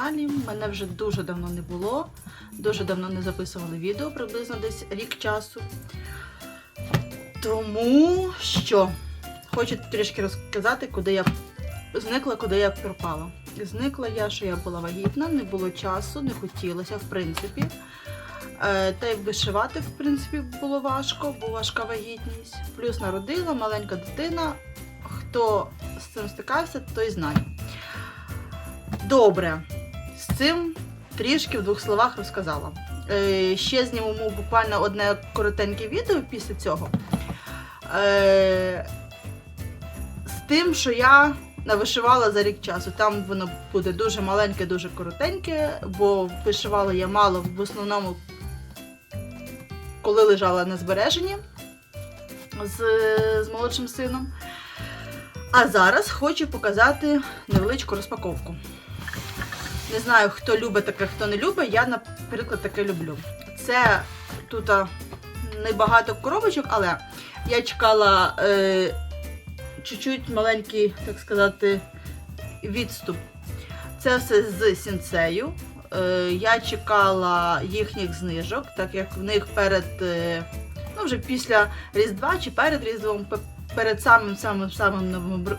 каналі. Мене вже дуже давно не було. Дуже давно не записували відео, приблизно десь рік часу. Тому що хочу трішки розказати, куди я зникла, куди я пропала. Зникла я, що я була вагітна, не було часу, не хотілося, в принципі. Е, Та як вишивати, в принципі, було важко, бо важка вагітність. Плюс народила маленька дитина. Хто з цим стикався, той знає. Добре, з цим трішки в двох словах розказала. Е, ще знімемо буквально одне коротеньке відео після цього. Е, з тим, що я навишивала за рік часу. Там воно буде дуже маленьке, дуже коротеньке, бо вишивала я мало в основному, коли лежала на збереженні з, з молодшим сином. А зараз хочу показати невеличку розпаковку. Не знаю, хто любить таке, хто не любить. Я, наприклад, таке люблю. Це тут небагато коробочок, але я чекала е, чуть-чуть маленький, так сказати, відступ. Це все з сінцею. Е, я чекала їхніх знижок, так як в них перед, е, ну вже після Різдва чи перед Різдвом, перед самим самим самим новим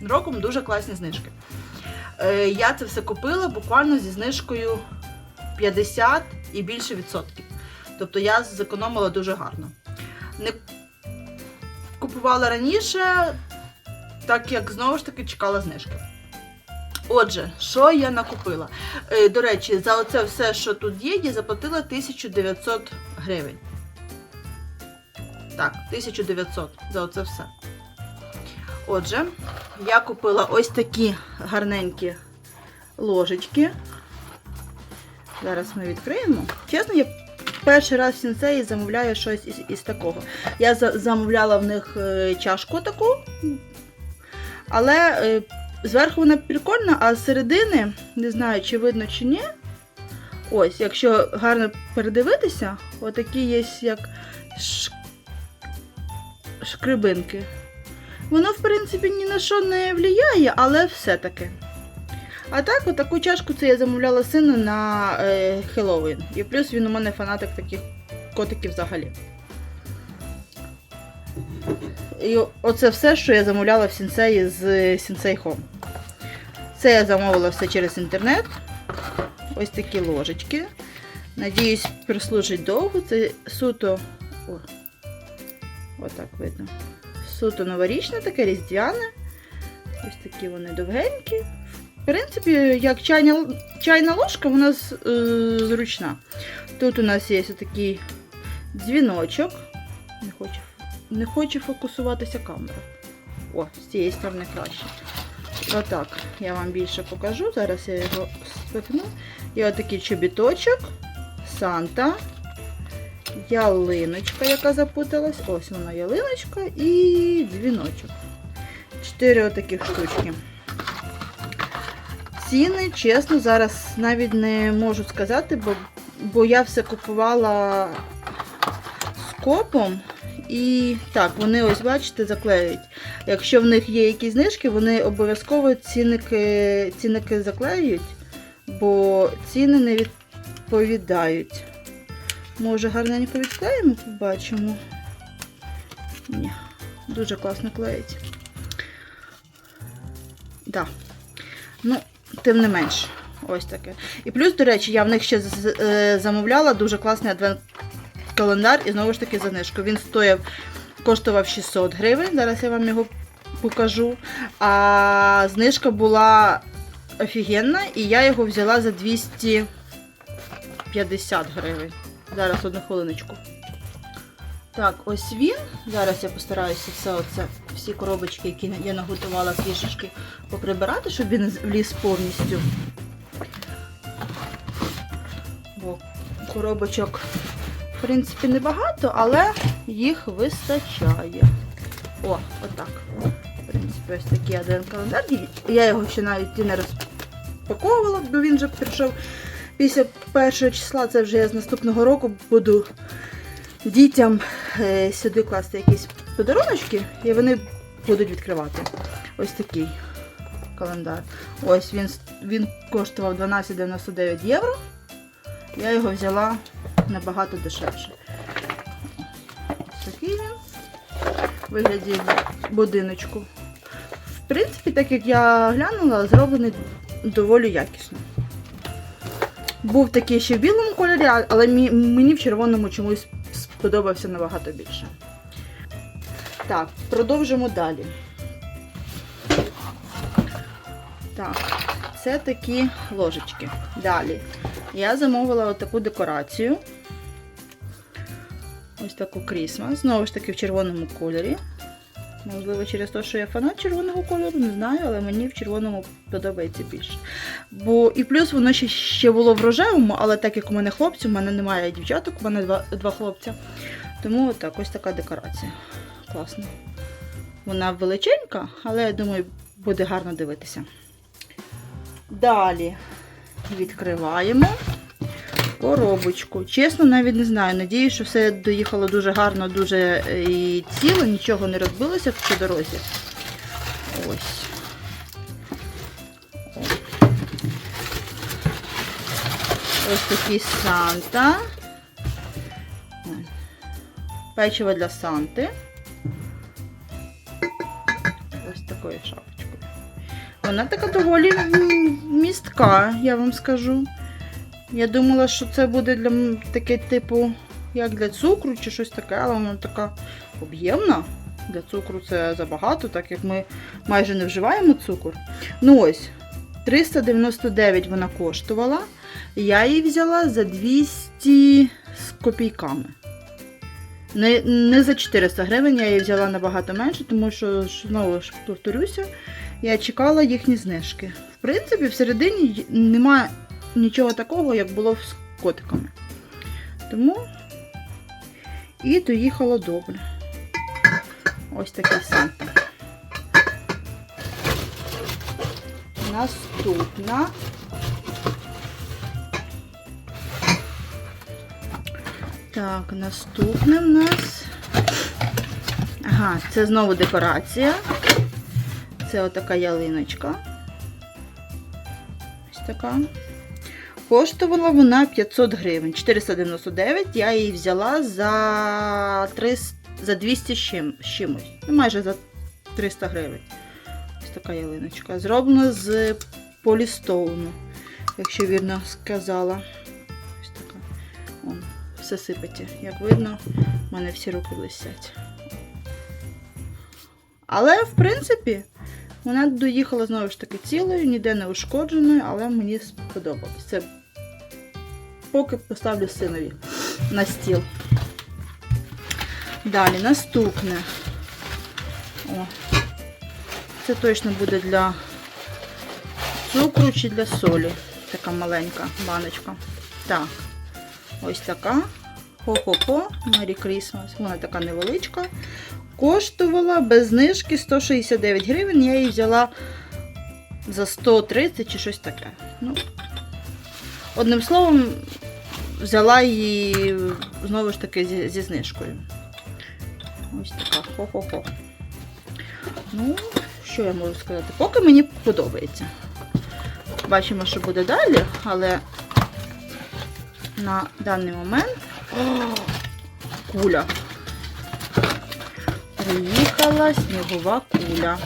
роком дуже класні знижки. Е, я це все купила буквально зі знижкою 50 і більше відсотків. Тобто я зекономила дуже гарно. Не купувала раніше, так як знову ж таки чекала знижки. Отже, що я накупила? Е, До речі, за оце все, що тут є, я заплатила 1900 гривень. Так, 1900 за оце все. Отже, я купила ось такі гарненькі ложечки. Зараз ми відкриємо. Чесно, я перший раз в сінцеї замовляю щось із, із такого. Я за- замовляла в них е, чашку таку, але е, зверху вона прикольна, а з середини, не знаю, чи видно чи ні. Ось, якщо гарно передивитися, отакі є як шкрибинки. Воно, в принципі, ні на що не впливає, але все-таки. А так, отаку чашку це я замовляла сину на е, Хеллоуін. І плюс він у мене фанатик таких котиків взагалі. І оце все, що я замовляла в сінсеї з Sensei Home. Це я замовила все через інтернет. Ось такі ложечки. Надіюсь, прослужить довго. Це суто. О, отак видно. Суто новорічне, таке різдвяне. Ось такі вони довгенькі. В принципі, як чайна, чайна ложка, вона е, зручна. Тут у нас є такий дзвіночок. Не хочу, не хоче фокусуватися камера. О, з цієї сторони краще. Отак я вам більше покажу. Зараз я його спихну. І отакий чобіточок, Санта, ялиночка, яка запуталась. Ось вона ялиночка і дзвіночок. Чотири отаких штучки. Ціни, чесно, зараз навіть не можу сказати, бо, бо я все купувала з копом. І так, вони ось, бачите, заклеюють. Якщо в них є якісь знижки, вони обов'язково цінники, цінники заклеюють, бо ціни не відповідають. Може, гарненько відклеїмо, побачимо. Ні, дуже класно клеїть. Да. Ну, тим не менш, ось таке. І плюс, до речі, я в них ще е, замовляла дуже класний адвент календар і знову ж таки за знижку. Він стояв, коштував 600 гривень. Зараз я вам його покажу. А знижка була офігенна, і я його взяла за 250 гривень. Зараз одну хвилиночку. Так, ось він. Зараз я постараюся все оце, всі коробочки, які я наготувала трішечки поприбирати, щоб він вліз повністю. Бо коробочок, в принципі, небагато, але їх вистачає. О, отак. В принципі, ось такий один календар. Я його ще навіть і не розпаковувала, бо він вже прийшов після першого числа. Це вже я з наступного року буду дітям е, сюди класти якісь подаруночки, і вони будуть відкривати. Ось такий календар. Ось він, він коштував 12,99 євро. Я його взяла набагато дешевше. Ось такий він. Вигляді будиночку. В принципі, так як я глянула, зроблений доволі якісно. Був такий ще в білому кольорі, але мені в червоному чомусь сподобався набагато більше. Так, продовжимо далі. Так, це такі ложечки. Далі. Я замовила отаку декорацію. Ось таку крісмас. Знову ж таки в червоному кольорі. Можливо, через те, що я фанат червоного кольору, не знаю, але мені в червоному подобається більше. Бо і плюс воно ще, ще було в рожевому, але так як у мене хлопці, у мене немає дівчаток, у мене два, два хлопця. Тому так, ось така декорація. Класно. Вона величенька, але я думаю, буде гарно дивитися. Далі відкриваємо коробочку. Чесно, навіть не знаю. Надіюсь, що все доїхало дуже гарно, дуже е, і ціло, нічого не розбилося в цій дорозі. Ось. Ось такий Санта. Печиво для Санти. Ось такою шапочкою. Вона така доволі містка, я вам скажу. Я думала, що це буде для таке, типу, як для цукру чи щось таке, але вона така об'ємна. Для цукру це забагато, так як ми майже не вживаємо цукор. Ну ось, 399 вона коштувала. Я її взяла за 200 з копійками. Не, не за 400 гривень, я її взяла набагато менше, тому що, знову ж повторюся, я чекала їхні знижки. В принципі, всередині немає нічого такого, як було з котиками. Тому і доїхало добре. Ось такий Санта. Наступна. Так, наступне в нас. Ага, це знову декорація. Це отака ялиночка. Ось така. Коштувала вона 500 гривень. 499 я її взяла за 300, за 200 з чим- чимось. Ну, майже за 300 гривень. Ось така ялиночка. Зроблена з полістоуну, якщо вірно сказала. Ось така. Вон, все сипеться. Як видно, в мене всі руки блистять. Але, в принципі, вона доїхала знову ж таки цілою, ніде не ушкодженою, але мені сподобалось. Це поки поставлю синові на стіл. Далі, наступне. О, це точно буде для цукру чи для солі. Така маленька баночка. Так, ось така. Хо-хо-хо, Merry Christmas. Вона така невеличка. Коштувала без знижки 169 гривень. Я її взяла за 130 чи щось таке. Ну, одним словом, взяла її знову ж таки зі, зі знижкою. Ось така. Хо-хо-хо. Ну, що я можу сказати? Поки мені подобається. Бачимо, що буде далі, але на даний момент О, куля. Приїхала снігова куля.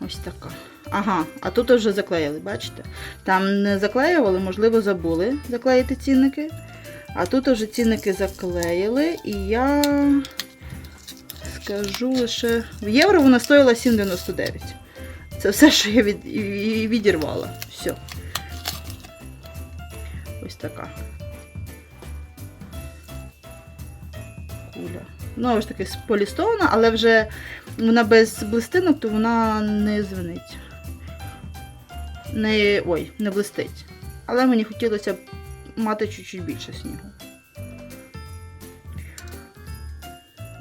Ось така. Ага, а тут вже заклеїли, бачите? Там не заклеювали, можливо, забули заклеїти цінники. А тут вже цінники заклеїли, і я скажу лише. В євро вона стоїла 7,99. Це все, що я від... відірвала. Все. Ось така. Куля. Знову ж таки, полістована, але вже вона без блистинок, то вона не звенить. Не, ой, не блистить. Але мені хотілося б мати чуть-чуть більше снігу.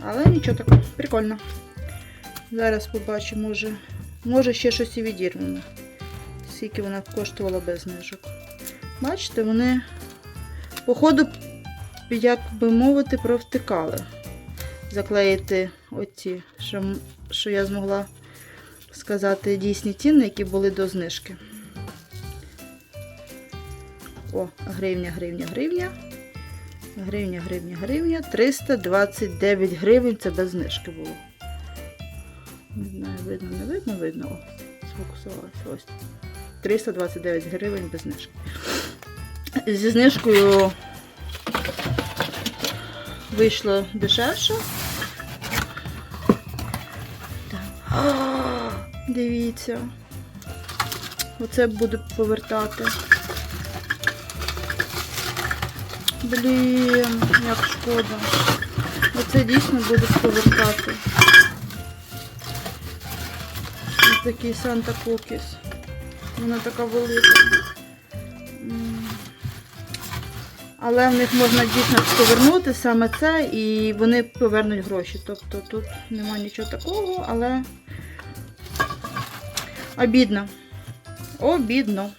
Але нічого такого, прикольно. Зараз побачимо, може, може ще щось і відірвано. Скільки вона коштувала без знижок. Бачите, вони, походу, як би мовити, провтикали. Заклеїти оці, що, що я змогла сказати дійсні ціни, які були до знижки. О, гривня, гривня, гривня. Гривня, гривня, гривня. 329 гривень це без знижки було. Не знаю, видно, не видно, видно. О, сфокусувалося. Ось. 329 гривень без знижки. Зі знижкою вийшло дешевше. Так. Дивіться. Оце буду повертати. Блін, як шкода. Оце дійсно буду повертати. Ось такий Санта Кукіс. Вона така велика. Але в них можна дійсно повернути саме це і вони повернуть гроші. Тобто тут нема нічого такого, але обідно. Обідно.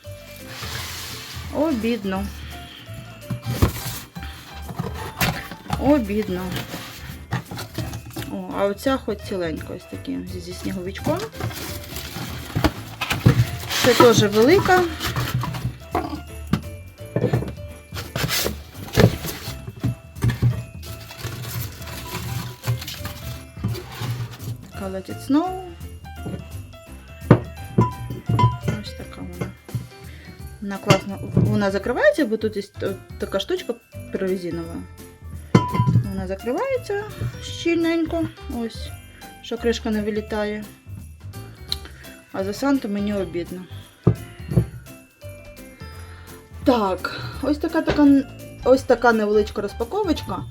Обідно. Обідно. О, а оця хоч ціленька ось таким зі сніговичком. Це теж велика. Така Let It. Ось така вона. Вона класно. Вона закривається, бо тут є така штучка прорезинова. Вона закривається щільненько. Ось, що кришка не вилітає. А за Санту мені обідно. Так, ось така така ось така невеличка розпаковочка.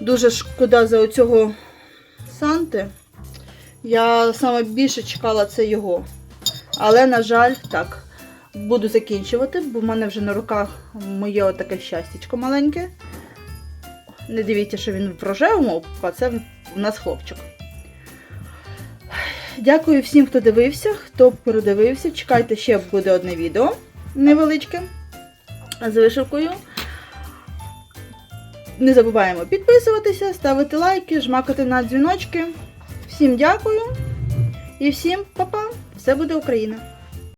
Дуже шкода за оцього Санти. Я саме більше чекала це його. Але, на жаль, так, буду закінчувати, бо в мене вже на руках моє отаке щастячко маленьке. Не дивіться, що він в рожевому, а це у нас хлопчик. Дякую всім, хто дивився, хто передивився. Чекайте, ще буде одне відео невеличке з вишивкою. Не забуваємо підписуватися, ставити лайки, жмакати на дзвіночки. Всім дякую і всім па-па! Все буде Україна!